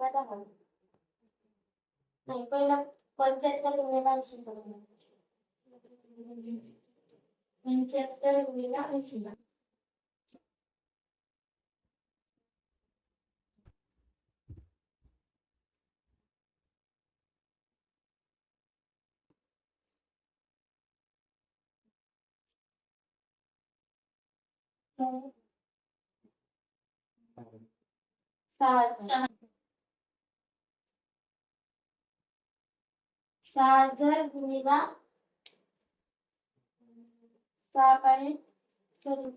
दहा नाही पहिला पंच्याहत्तर गुणिले ऐंशी पंच्याहत्तर गुणिले ऐंशी हजार गुणिला सहा पॉईंट सव्वीस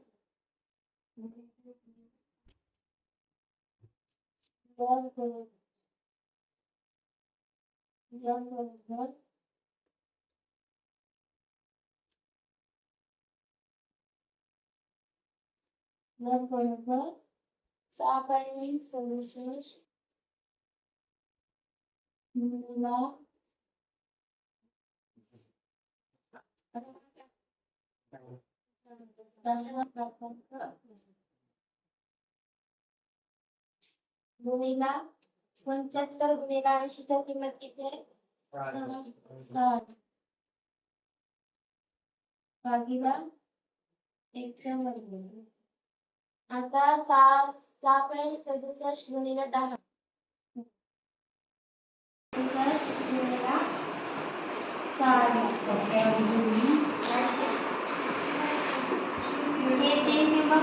दोन बरोबर बरोबर सहा पॉईंट सव्वीस गुणिला पंच्याहत्तर गुणिला ऐंशीचा किंमत किती आहे? भागीला एकच्या वर्ग आता सहा सहा पॉईंट सदुसष्ट गुणिले दहा. सदुसष्ट गुणिला सहा.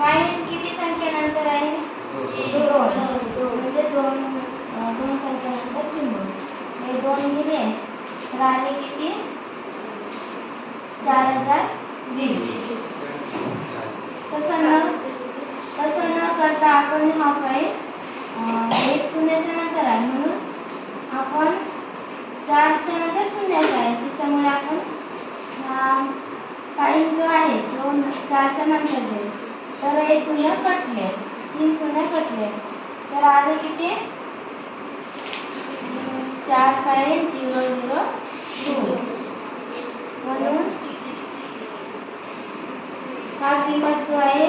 पॉईंट किती संख्येनंतर आहे? दोन. म्हणजे दोन दोन संख्येनंतर किंमत हे दोन गेले तर आले किती? चार हजार वीस. तसं न तसं न करता आपण हा पॉईंट एक शून्याच्या नंतर आहे. म्हणून आपण चारच्या नंतर शून्याचा आहे. त्याच्यामुळे आपण हा पॉईंट जो आहे तो चारच्या नंतर देऊ. तर हे शून्य कटले. तीन शून्य कटले. तर आले किती? चार पॉईंट झिरो झिरो टू म्हणून हा किंमत जो आहे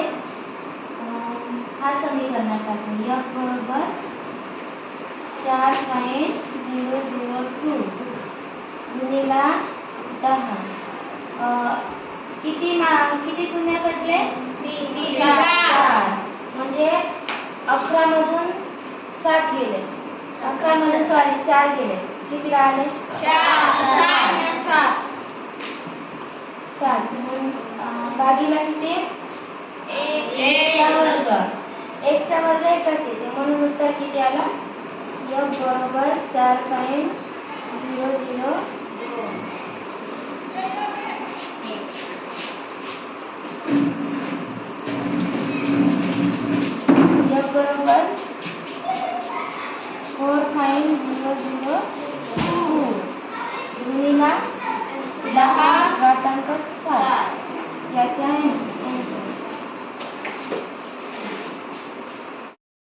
हा समीकरणात टाकू एफ बरोबर चार पॉईंट झिरो झिरो टू गुणिला दहा. अं, किती किती शून्य कटले? चार. म्हणजे अकरा मधून सात गेले. अकरा मधून सॉरी चार गेले. किती राहिले? सात. अं, भागीला किती एकचा वर्ग. एकचा वर्ग एकच येते म्हणून उत्तर किती आला? एफ बरोबर चार point zero. Zero. Zero two ऋणिमा दहा घातांक सात. याचे आहे.